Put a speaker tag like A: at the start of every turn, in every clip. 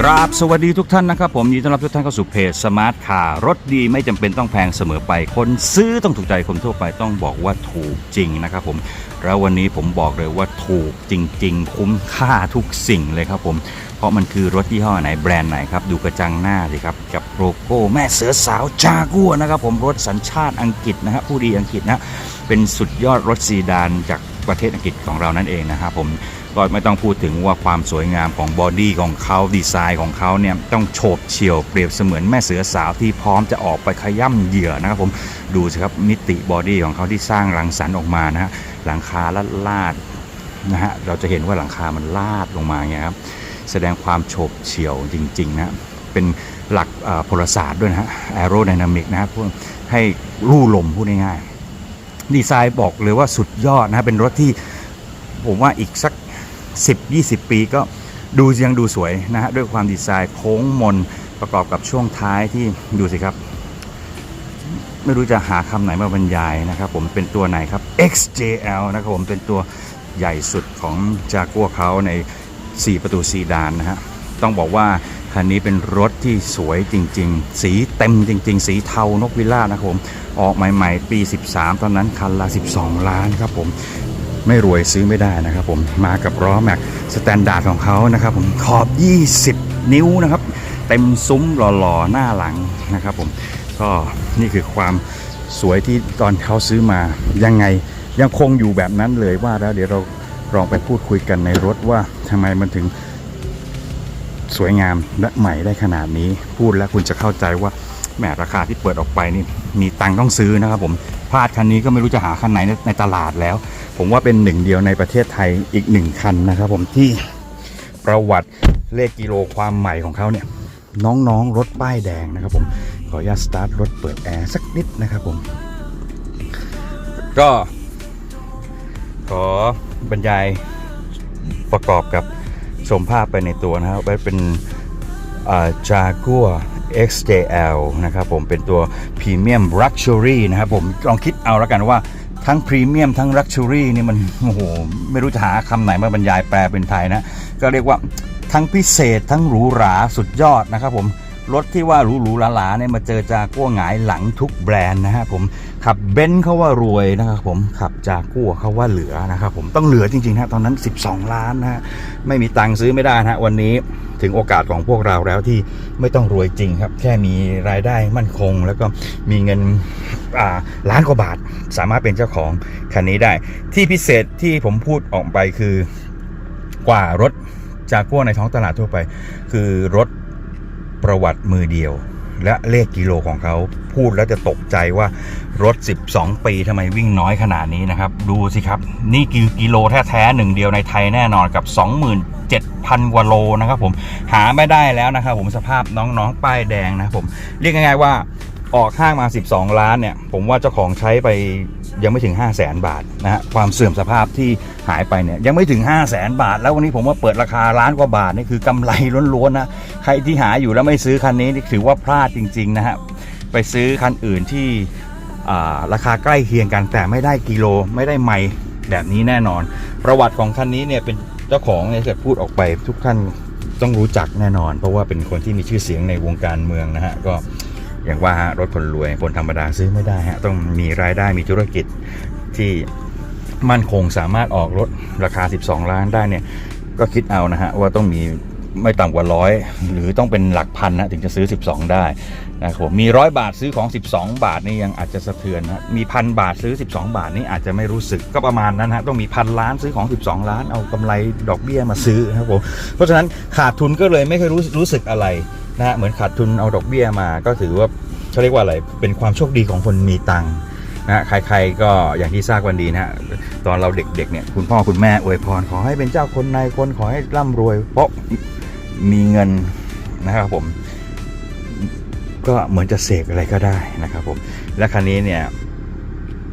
A: ครับส
B: วัสดีทุกท่านนะครับ ผมยินดีต้อนรับทุกท่านเข้าสู่เพจสมาร์ทคาร์รถดีไม่จำเป็นต้องแพงเสมอไป คนซื้อต้องถูกใจคนทั่วไปต้องบอกว่าถูกจริงนะครับผมแล้ววันนี้ผมบอกเลยว่าถูกจริง ๆ คุ้มค่าทุกสิ่งเลยครับผมเพราะมันคือรถยี่ห้อไหนแบรนด์ไหนครับดูกระจังหน้าสิครับกับโลโก้แม่เสือสาวจากัวนะครับผมรถสัญชาติอังกฤษนะฮะผู้ดีอังกฤษนะเป็นสุดยอดรถซีดานจากประเทศอังกฤษของเรานั่นเองนะครับผม ก็ไม่ต้องพูดถึงว่าความสวยงามของบอดี้ของเขาดีไซน์ของเขาเนี่ยต้องโฉบเฉี่ยวเปรียบเสมือนแม่เสือสาวที่พร้อมจะออกไปขย่ำเหยื่อนะครับผมดูสิครับมิติบอดี้ของเขาที่สร้างรังสรรค์ออกมานะฮะหลังคาลาดลาดนะฮะเราจะเห็นว่าหลังคามันลาดลงมาอย่างเงี้ยครับแสดงความโฉบเฉี่ยวจริงๆนะเป็นหลักพลศาสตร์ด้วยนะฮะแอโรไดนามิกนะครับพวกให้ลู่ลมพูดง่ายๆดีไซน์บอกเลยว่าสุดยอดนะฮะเป็นรถที่ผมว่าอีกสัก 10-20 ปีก็ดูยังดูสวยนะฮะด้วยความดีไซน์โค้งมนประกอบกับช่วงท้ายที่ดูสิครับ ไม่รู้จะหาคำไหนมาบรรยายนะครับ ผมเป็นตัวไหนครับ XJL นะครับผมเป็นตัวใหญ่สุดของจากัวเขาใน 4 ประตูซีดานนะฮะต้องบอกว่าคันนี้เป็นรถที่สวยจริง ๆ สีเต็มจริง ๆ สีเทานกวิลล่านะครับผม ออกใหม่ ๆ ปี 13 ตอนนั้นคันละ 12 ล้านครับผม ไม่รวยซื้อไม่ได้นะครับผมมากับล้อแม็กสแตนดาร์ดของเขานะครับผมขอบ 20 นิ้วนะครับ เต็มซุ้มหล่อๆหน้าหลังนะครับผมก็นี่คือความสวยที่ตอนเขาซื้อมายังไงยังคงอยู่แบบนั้นเลยว่าแล้วเดี๋ยวเราลองไปพูดคุยกันในรถว่าทำไมมันถึงสวยงามและใหม่ได้ขนาดนี้พูดแล้วคุณจะเข้าใจว่าแหมราคาที่เปิดออกไปนี่มีตังค์ต้องซื้อนะครับผม พลาดคันนี้ก็ไม่รู้จะหาคันไหนในในตลาดแล้ว ผมว่าเป็นหนึ่งเดียวในประเทศไทยอีกหนึ่งคันนะครับ ผมที่ประวัติเลขกิโลความใหม่ของเขาเนี่ยน้องๆรถป้ายแดงนะครับ ผมขออนุญาตสตาร์ทรถเปิดแอร์สักนิดนะครับผมก็ขอบรรยายประกอบกับชมภาพไปในตัวนะครับเป็นจากัว XJL นะครับผมเป็นตัว Premium Luxury นะครับผมลองคิดเอาแล้วกันว่าทั้งพรีเมียมทั้งลักชัวรี่นี่มันโอ้โหไม่รู้จะหาคำไหนมาบรรยายแปลเป็นไทยนะ ก็เรียกว่าทั้งพิเศษทั้งหรูหราสุดยอดนะครับผมรถที่ว่าหรูหรูหราๆเนี่ยมาเจอจากัวหงายหลังทุกแบรนด์นะฮะผม ขับเบนซ์เขาว่ารวยนะครับผมขับจากัวเขาว่าเหลือนะครับผมต้องเหลือจริงๆนะตอนนั้น 12 ล้านนะฮะไม่มีตังค์ซื้อไม่ได้นะฮะวันนี้ถึงโอกาสของพวกเราแล้วที่ไม่ต้องรวยจริงครับ แค่มีรายได้มั่นคง แล้วก็มีเงินล้านกว่าบาท สามารถเป็นเจ้าของคันนี้ได้ ที่พิเศษที่ผมพูดออกไปคือกว่ารถจากัวในท้องตลาดทั่วไป คือรถประวัติมือเดียว และเลขกิโลของเขาพูดแล้วจะตกใจว่ารถ 12 ปีทำไมวิ่งน้อยขนาดนี้นะครับ ดูสิครับ นี่คือกิโลแท้ๆหนึ่งเดียวในไทยแน่นอนกับ 27,000กว่าโลนะครับผมหาไม่ได้แล้วนะครับผมสภาพน้องๆป้ายแดงนะครับผมเรียกง่ายๆว่า ออกห้างมา 12 ล้านเนี่ย ผมว่าเจ้าของใช้ไปยังไม่ถึง 5 0 0แสนบาทนะฮะความเสื่อมสภาพที่หายไปเนี่ยยังไม่ถึง 5 0 0แสนบาท แล้ววันนี้ผมว่าเปิดราคาล้านกว่าบาทนี่คือกำไรล้วนๆนะใครที่หาอยู่แล้วไม่ซื้อคันนี้นี่ถือว่าพลาดจริงๆนะฮะไปซื้อคันอื่นที่ราคาใกล้เคียงกันแต่ไม่ได้กิโลไม่ได้ไมล์แบบนี้แน่นอน ประวัติของคันนี้เนี่ยเป็นเจ้าของเนี่ยจะพูดออกไปทุกท่านต้องรู้จักแน่นอน เพราะว่าเป็นคนที่มีชื่อเสียงในวงการเมืองนะฮะก็ อย่างว่าฮะรถคนรวยคนธรรมดาซื้อไม่ได้ฮะต้องมีรายได้มีธุรกิจที่มั่นคงสามารถออกรถราคา 12 ล้านได้เนี่ยก็คิดเอานะฮะว่าต้องมีไม่ต่ำกว่าร้อยหรือต้องเป็นหลักพันนะถึงจะซื้อ 12 ได้นะครับผมมีร้อยบาทซื้อของ 12 บาทนี่ยังอาจจะสะเทือนนะมีพันบาทซื้อ 12 บาทนี่อาจจะไม่รู้สึกก็ประมาณนั้นฮะต้องมีพันล้านซื้อของ 12 ล้านเอากำไรดอกเบี้ยมาซื้อนะครับผมเพราะฉะนั้นขาดทุนก็เลยไม่เคยรู้รู้สึกอะไร นะฮะเหมือนขาดทุนเอาดอกเบี้ยมา ก็ถือว่าเขาเรียกว่าอะไรเป็นความโชคดีของคนมีตังค์นะใครๆก็อย่างที่ทราบกันดีนะฮะตอนเราเด็กๆเนี่ยคุณพ่อคุณแม่อวยพร ขอให้เป็นเจ้าคนนายคนขอให้ร่ำรวย เพราะมีเงินนะครับผม ก็เหมือนจะเสกอะไรก็ได้นะครับผมและครั้นี้เนี่ย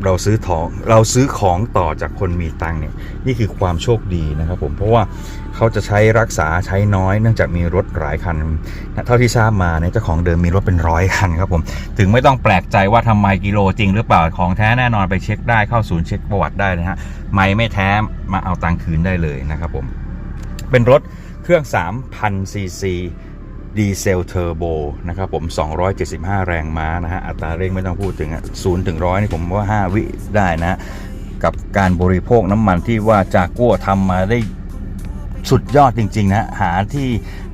B: เราซื้อของเราซื้อของต่อจากคนมีตังค์เนี่ยนี่คือความโชคดีนะครับผมเพราะว่าเขาจะใช้รักษาใช้น้อยเนื่องจากมีรถหลายคัน เท่าที่ทราบมาเนี่ยเจ้าของเดิมมีรถเป็นร้อยคันครับผมถึงไม่ต้องแปลกใจว่าทำไมกิโลจริงหรือเปล่าของแท้แน่นอนไปเช็คได้เข้าศูนย์เช็คประวัติได้นะฮะไม่ไม่แท้มาเอาตังค์คืนได้เลยนะครับผมเป็นรถเครื่อง3,000ซีซี ดีเซลเทอร์โบนะครับผม 275 แรงม้านะฮะ อัตราเร่งไม่ต้องพูดถึงศูนย์ถึงร้อยนี่ผมว่า 5 วิได้นะ กับการบริโภคน้ำมันที่ว่าจากกัวทำมาได้สุดยอดจริง ๆ นะ หาที่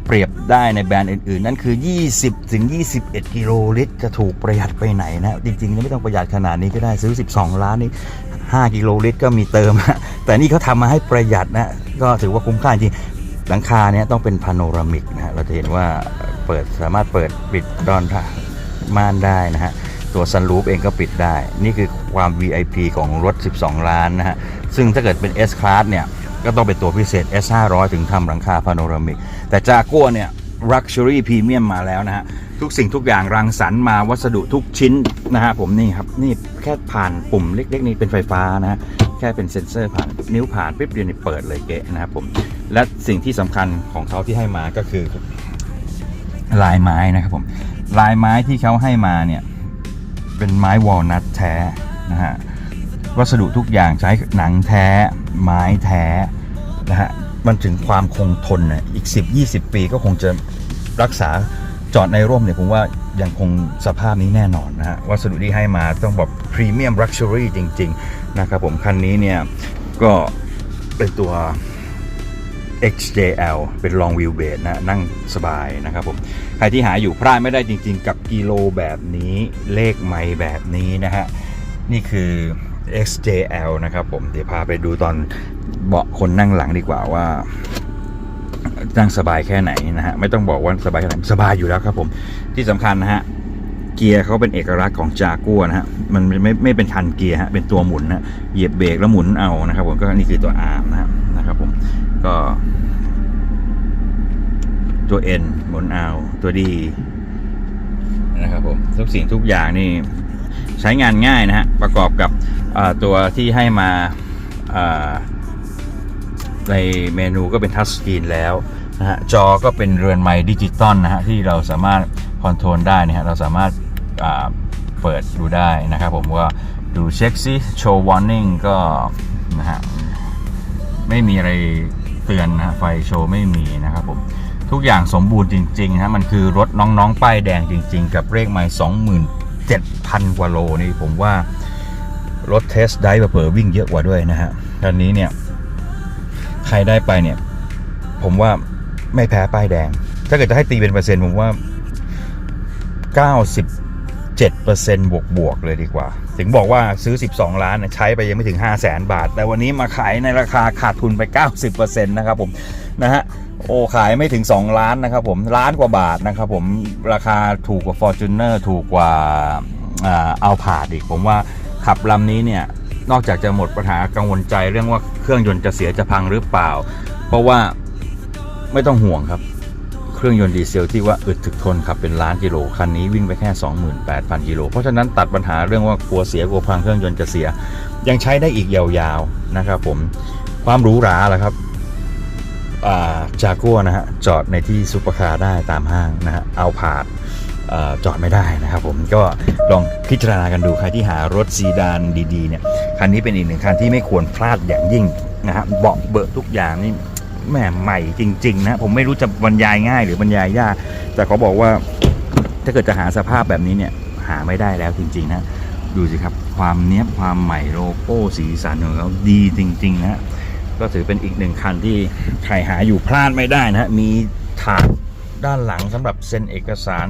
B: เปรียบได้ในแบรนด์อื่น ๆ นั่นคือ 20ถึง21 กิโลลิตร จะถูกประหยัดไปไหนนะ จริงๆไม่ต้องประหยัดขนาดนี้ก็ได้ซื้อ 12 ล้านนี่5กิโลลิตรก็มีเติมนะแต่นี่เขาทำมาให้ประหยัดนะ ก็ถือว่าคุ้มค่าจริง หลังคาเนี้ยต้องเป็นพาโนรามิกนะฮะเราจะเห็นว่าเปิดสามารถเปิดปิดดอนม่านได้นะฮะตัวซันรูฟเองก็ปิดได้ นี่คือความ VIP ของรถ 12 ล้านนะฮะ ซึ่งถ้าเกิดเป็น S Class เนี่ย ก็ต้องเป็นตัวพิเศษ S 5 0 0 ถึงทำหลังคาพาโนรามิก แต่จากัวเนี่ย Luxury Premium มาแล้วนะฮะ ทุกสิ่งทุกอย่างรังสรรค์มาวัสดุทุกชิ้นนะฮะผมนี่ครับ นี่แค่ผ่านปุ่มเล็กๆ นี่เป็นไฟฟ้านะฮะ แค่เป็นเซ็นเซอร์ผ่านนิ้วผ่านปิ๊บเดียวนี่เปิดเลยเกะนะครับผม และสิ่งที่สำคัญของเขาที่ให้มาก็คือ ลายไม้นะครับผม ลายไม้ที่เขาให้มาเนี่ย เป็นไม้วอลนัทแท้นะฮะวัสดุทุกอย่างใช้หนังแท้ ไม้แท้นะฮะมันถึงความคงทนน่ะอีก 10-20 ปีก็คงจะรักษาจอดในร่มเนี่ยผมว่ายังคงสภาพนี้แน่นอนนะฮะวัสดุที่ให้มาต้องแบบพรีเมียมลักชัวรี่จริง ๆ นะครับผมคันนี้เนี่ย ก็เป็นตัว XJL เป็น long wheelbase นะ นั่งสบายนะครับผม ใครที่หาอยู่พลาดไม่ได้จริง ๆ กับกิโลแบบนี้เลขไมล์แบบนี้นะฮะ นี่คือ XJL นะครับผม เดี๋ยวพาไปดูตอนเบาะคนนั่งหลังดีกว่าว่านั่งสบายแค่ไหนนะฮะ ไม่ต้องบอกว่าสบายแค่ไหนสบายอยู่แล้วครับผม ที่สำคัญนะฮะเกียร์เขาเป็นเอกลักษณ์ของจากัวนะฮะ มันไม่ไม่ไม่เป็นคันเกียร์ฮะ เป็นตัวหมุนนะ เหยียบเบรกแล้วหมุนเอานะครับผม ก็นี่คือตัว R นะฮะนะครับผม ก็ ตัว N หมุนเอาตัว D นะครับผมทุกสิ่งทุกอย่างนี่ใช้งานง่ายนะฮะ ประกอบกับตัวที่ให้มาในเมนูก็เป็นทัชสกรีนแล้วนะฮะจอก็เป็นเรือนไม้ดิจิตอลนะฮะ ที่เราสามารถคอนโทรลได้นะฮะ เราสามารถเปิดดูได้นะครับผมว่าดูเช็คซิโชว์วอร์นิ่งก็นะฮะ ไม่มีอะไรเตือนนะฮะไฟโชว์ไม่มีนะครับผม ทุกอย่างสมบูรณ์จริงๆฮะมันคือรถน้องๆ ป้ายแดงจริง ๆ กับเลขไมล์27,000 กว่าโลนี่ผมว่ารถเทสได้เผื่อวิ่งเยอะกว่าด้วยนะฮะคันนี้เนี่ย ใครได้ไปเนี่ย ผมว่าไม่แพ้ป้ายแดง ถ้าเกิดจะให้ตีเป็นเปอร์เซ็นต์ผมว่า 97%บวกบวกๆเลยดีกว่า ถึงบอกว่าซื้อ 12 ล้านใช้ไปยังไม่ถึง 5 0 0แสนบาท แต่วันนี้มาขายในราคาขาดทุนไป 90%นะครับผม นะฮะโอ้ขายไม่ถึง 2 ล้านนะครับผมล้านกว่าบาทนะครับผมราคาถูกกว่า Fortuner ถูกกว่าเอาผาดอีก ผมว่าขับลำนี้เนี่ยนอกจากจะหมดปัญหากังวลใจเรื่องว่าเครื่องยนต์จะเสียจะพังหรือเปล่า เพราะว่าไม่ต้องห่วงครับ เครื่องยนต์ดีเซลที่ว่าอึดถึกทนขับเป็นล้านกิโลคันนี้วิ่งไปแค่ 28,000กิโลเพราะฉะนั้นตัดปัญหาเรื่องว่ากลัวเสียกลัวพังเครื่องยนต์จะเสีย ยังใช้ได้อีกยาวๆนะครับผมความหรูหราแหละครับ จากัวนะฮะจอดในที่ซุปเปอร์คาร์ได้ตามห้างนะฮะเอาผาดจอดไม่ได้นะครับผมก็ลองพิจารณากันดูใครที่หารถซีดานดีๆเนี่ยคันนี้เป็นอีกหนึ่งคันที่ไม่ควรพลาดอย่างยิ่งนะฮะเบาะเบอะทุกอย่างนี่แหม่ใหม่จริงๆนะผมไม่รู้จะบรรยายง่ายหรือบรรยายยากแต่เขาบอกว่าถ้าเกิดจะหาสภาพแบบนี้เนี่ยหาไม่ได้แล้วจริงๆนะดูสิครับความเนี้ยความใหม่โลโก้สีสันของเขาดีจริงๆนะ ก็ถือเป็นอีกหนึ่งคันที่ใครหาอยู่พลาดไม่ได้นะฮะ มีถาดด้านหลังสำหรับเซ็นเอกสาร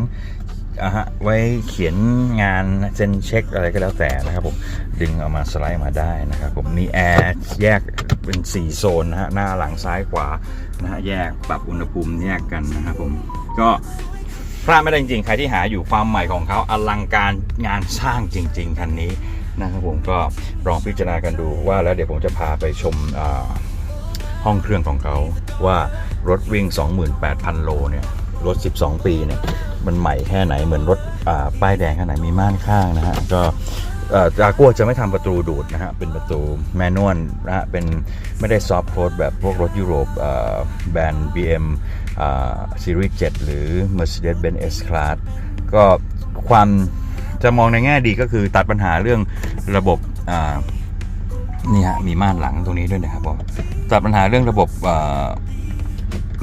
B: อะฮะไว้เขียนงานเซ็นเช็คอะไรก็แล้วแต่นะครับผม ดึงเอามาสไลด์มาได้นะครับผมมีแอร์แยกเป็น 4 โซนนะฮะหน้าหลังซ้ายขวานะฮะแยกปรับอุณหภูมิแยกกันนะครับผมก็พลาดไม่ได้จริงๆ ใครที่หาอยู่ความใหม่ของเขาอลังการงานสร้างจริง ๆ คันนี้ นะครับผมก็ลองพิจารณากันดูว่าแล้วเดี๋ยวผมจะพาไปชมห้องเครื่องของเขาว่ารถวิ่ง 28,000 โลเนี่ยรถ 12 ปีเนี่ยมันใหม่แค่ไหนเหมือนรถป้ายแดงแค่ไหนมีม่านข้างนะฮะก็จากัวจะไม่ทำประตูดูดนะฮะ เป็นประตูแมนนวลนะฮะ เป็นไม่ได้ซอฟต์โค้ดแบบพวกรถยุโรปแบรนด์ BM อ่าซีรีส์7หรือ Mercedes-Benz S-Class ก็ความ จะมองในแง่ดีก็คือตัดปัญหาเรื่องระบบนี่ฮะมีม่านหลังตรงนี้ด้วยนะครับผมตัดปัญหาเรื่องระบบอ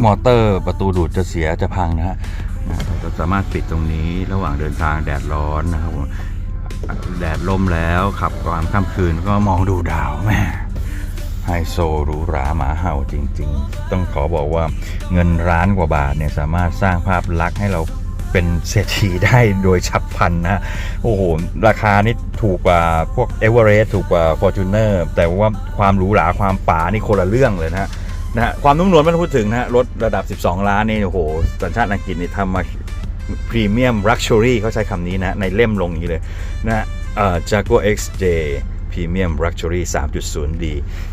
B: มอเตอร์ประตูดูดจะเสียจะพังนะฮะเราจะสามารถปิดตรงนี้ระหว่างเดินทางแดดร้อนนะครับผมแดดล่มแล้วขับกลางค่ำคืนก็มองดูดาวแม่ไฮโซหรูหราหมาเห่าจริง ๆ ต้องขอบอกว่าเงินร้านกว่าบาทเนี่ยสามารถสร้างภาพลักษณ์ให้เรา เป็นเศรษฐีได้โดยฉับพลันนะโอ้โห ราคานี่ถูกกว่าพวกเอเวอเรสต์ถูกกว่า Fortuner แต่ว่าความหรูหราความป๋านี่คนละเรื่องเลยนะฮะนะความนุ่มนวลไม่ต้องพูดถึงนะฮะรถระดับ 12 ล้านนี่โอ้โห สัญชาติอังกฤษนี่ทำมาพรีเมียมลักชัวรี่เขาใช้คำนี้นะ ในเล่มลงนี้เลยนะเอ่อ Jaguar XJ Premium Luxury 3.0D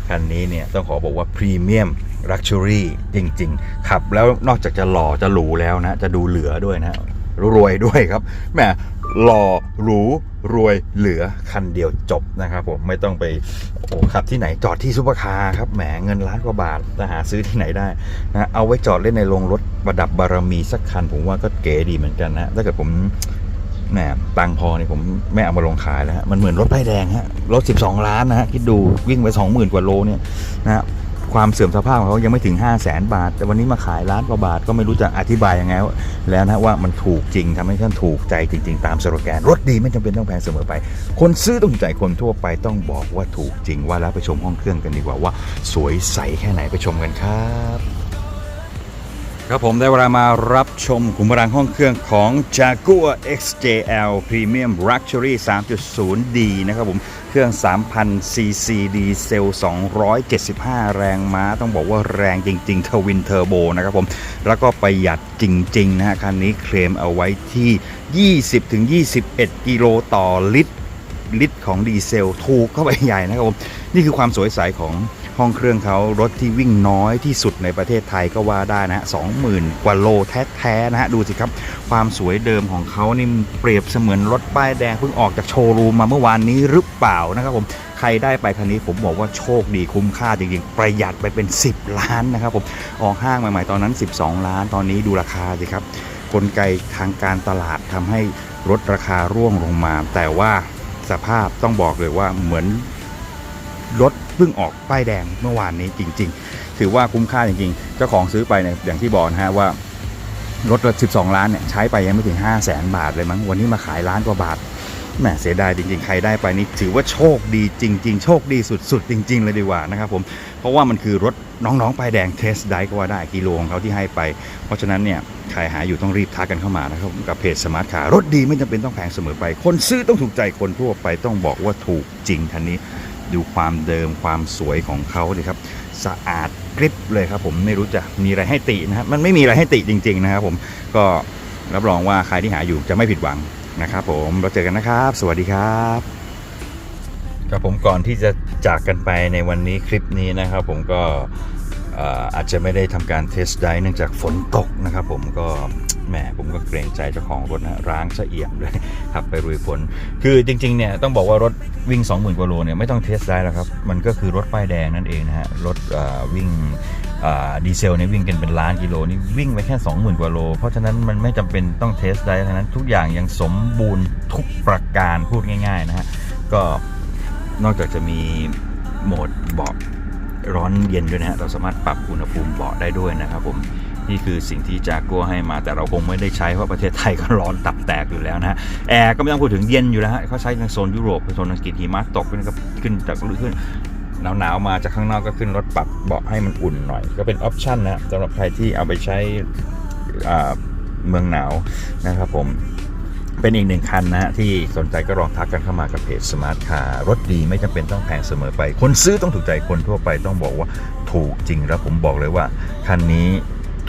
B: คันนี้เนี่ย ต้องขอบอกว่า Premium Luxury จริง ๆ ขับแล้วนอกจากจะหล่อจะหรูแล้วนะ จะดูเหลือด้วยนะ รวยด้วยครับแหมหล่อหรูรวยเหลือคันเดียวจบนะครับผมไม่ต้องไปโอ้ขับที่ไหนจอดที่ซุปเปอร์คาร์ครับแหมเงินล้านกว่าบาทจะหาซื้อที่ไหนได้นะเอาไว้จอดเล่นในโรงรถประดับบารมีสักคัน ผมว่าก็เก๋ดีเหมือนกันนะถ้าเกิดผมแหมตังพอเนี่ยผมไม่เอามาลงขายแล้วฮะมันเหมือนรถป้ายแดงฮะรถ 12 ล้านนะฮะคิดดูวิ่งไป 20,000 กว่าโลเนี่ยนะฮะ ความเสื่อมสภาพของเขายังไม่ถึง 5 0 0แสนบาท แต่วันนี้มาขายล้านกว่าบาทก็ไม่รู้จะอธิบายยังไงแล้วนะว่ามันถูกจริงทำให้ท่านถูกใจจริง ๆ ตามสโลแกน รถดีไม่จำเป็นต้องแพงเสมอไป คนซื้อต้องใจคนทั่วไปต้องบอกว่าถูกจริงว่าแล้วไปชมห้องเครื่องกันดีกว่าว่า สวยใสแค่ไหนไปชมกันครับ ครับผมได้เวลามารับชมขุมพลังห้องเครื่องของ Jaguar XJL Premium Luxury 3.0D นะครับผม เครื่อง 3,000 cc ดีเซล 275 แรงม้า ต้องบอกว่าแรงจริงๆทวินเทอร์โบนะครับผม แล้วก็ประหยัดจริงๆนะฮะคันนี้เคลมเอาไว้ที่ 20-21 กิโลต่อลิตร ลิตรของดีเซล ถูกเข้าไปใหญ่นะครับผม นี่คือความสวยใสของ ห้องเครื่องเขารถที่วิ่งน้อยที่สุดในประเทศไทยก็ว่าได้นะฮะสองหมื่นกว่าโลแท้ๆนะฮะดูสิครับ ความสวยเดิมของเขานี่เปรียบเสมือนรถป้ายแดงเพิ่งออกจากโชว์รูมมาเมื่อวานนี้หรือเปล่านะครับผมใครได้ไปคันนี้ผมบอกว่าโชคดีคุ้มค่าจริงๆ ประหยัดไปเป็น 10 ล้านนะครับผมออกห้างใหม่ๆตอนนั้น 12 ล้าน ตอนนี้ดูราคาสิครับ กลไกทางการตลาดทำให้ลดราคาร่วงลงมา แต่ว่าสภาพต้องบอกเลยว่าเหมือน รถเพิ่งออกป้ายแดงเมื่อวานนี้จริง ๆ ถือว่าคุ้มค่าจริงๆ เจ้าของซื้อไปเนี่ยอย่างที่บอกนะฮะว่ารถละ12 ล้านเนี่ยใช้ไปยังไม่ถึง 5 0 0แสนบาทเลยมั้งวันนี้มาขายล้านกว่าบาทแหมเสียดายจริง ๆ ใครได้ไปนี่ถือว่าโชคดีจริง ๆ โชคดีสุด ๆ จริง ๆ เลยดีกว่านะครับผม เพราะว่ามันคือรถน้องๆป้ายแดงเทสได้ก็ว่าได้กิโลของเขาที่ให้ไป เพราะฉะนั้นเนี่ยใครหาอยู่ต้องรีบทักกันเข้ามานะครับกับเพจสมาร์ทคารถดีไม่จำเป็นต้องแพงเสมอไป คนซื้อต้องถูกใจคนทั่วไปต้องบอกว่าถูกจริงคันนี้ ดูความเดิมความสวยของเขาดิครับ สะอาดกริบเลยครับ ผมไม่รู้จะมีอะไรให้ตินะครับมันไม่มีอะไรให้ติจริง ๆ นะครับ ผมก็รับรองว่าใครที่หาอยู่จะไม่ผิดหวังนะครับ ผมเราเจอกันนะครับ สวัสดีครับครับผมก่อนที่จะจากกันไปในวันนี้คลิปนี้นะครับ ผมก็เอ่ออาจจะไม่ได้ทำการเทสไดเนื่องจากฝนตกนะครับ ผมก็ แหมผมก็เกรงใจเจ้าของรถนะร้างสเอี่ยมเลยขับไปรุยฝนคือจริงๆเนี่ยต้องบอกว่ารถวิ่ง 20,000กว่าโลเนี่ยไม่ต้องเทสได้แล้วครับ มันก็คือรถป้ายแดงนั่นเองนะฮะรถวิ่งดีเซลเนี่ยวิ่งกันเป็นล้านกิโลนี่วิ่งไปแค่ 20,000 กว่าโล เพราะฉะนั้นมันไม่จำเป็นต้องเทสได้ทั้งนั้นทุกอย่างยังสมบูรณ์ทุกประการพูดง่ายๆนะฮะก็นอกจากจะมีโหมดเบาะร้อนเย็นด้วยนะฮะเราสามารถปรับอุณหภูมิเบาะได้ด้วยนะครับผม นี่คือสิ่งที่จากัวให้มาแต่เราคงไม่ได้ใช้เพราะประเทศไทยก็ร้อนตับแตกอยู่แล้วนะฮะแอร์ก็ไม่ต้องพูดถึงเย็นอยู่แล้วฮะเขาใช้ในโซนยุโรปโซนอังกฤษหิมะตกขึ้นก็ขึ้นจากขึ้นหนาวๆมาจากข้างนอกก็ขึ้นรถปรับเบาะให้มันอุ่นหน่อย ก็เป็นออปชั่นนะสำหรับใครที่เอาไปใช้เมืองหนาวนะครับผมเป็นอีกหนึ่งคันนะฮะที่สนใจก็ลองทักกันเข้ามากับเพจสมาร์ทคาร์รถดีไม่จำเป็นต้องแพงเสมอไป คนซื้อต้องถูกใจคนทั่วไปต้องบอกว่าถูกจริงแล้วผมบอกเลยว่า คันนี้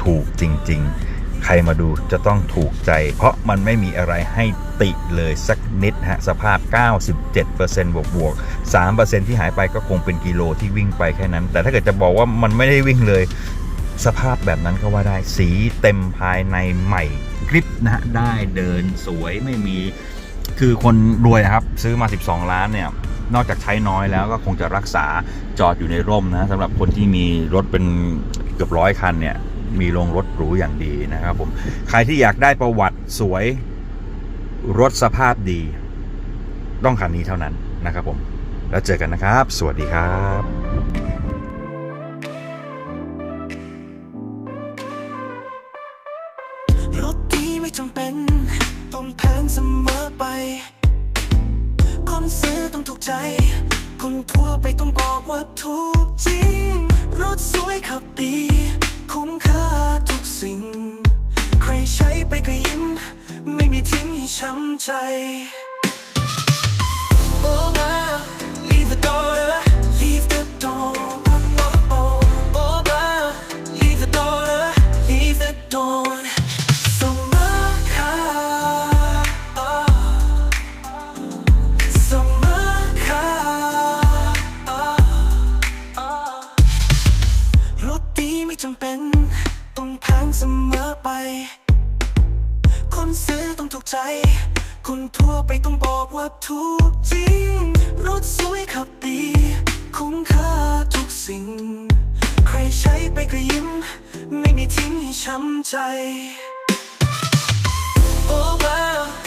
B: ถูกจริง ๆ ใครมาดูจะต้องถูกใจ เพราะมันไม่มีอะไรให้ติเลยสักนิดฮะ สภาพ 97%บวกบวก3%ที่หายไปก็คงเป็นกิโลที่วิ่งไปแค่นั้น แต่ถ้าเกิดจะบอกว่ามันไม่ได้วิ่งเลย สภาพแบบนั้นก็ว่าได้สีเต็มภายในใหม่กริปนะฮะได้เดินสวยไม่มีคือคนรวยอะครับ ซื้อมา 12 ล้านเนี่ยนอกจากใช้น้อยแล้วก็คงจะรักษาจอดอยู่ในร่มนะสำหรับคนที่มีรถเป็นเกือบร้อยคันเนี่ย มีโรงรถหรูอย่างดีนะครับผมใครที่อยากได้ประวัติสวยรถสภาพดี ต้องคันนี้เท่านั้นนะครับผม แล้วเจอกันนะครับ สวัสดีครับ
A: รถดีไม่จำเป็นต้องแพงเสมอไป คนซื้อต้องถูกใจ คนทั่วไปต้องบอกว่าถูกจริง รถสวยขับดี คุ้มค่าทุกสิ่ง ใครใช้ไปก็ยิ้ม ไม่มีทิ้งให้ช้ำใจ Oh, my จำเป็น ต้องแพงเสมอไป คนซื้อต้องถูกใจ คนทั่วไปต้องบอกว่าถูกจริง รถสวยขับดี คุ้มค่าทุกสิ่ง ใครใช้ไปก็ยิ้ม ไม่มีทิ้งให้ช้ำใจ Oh wow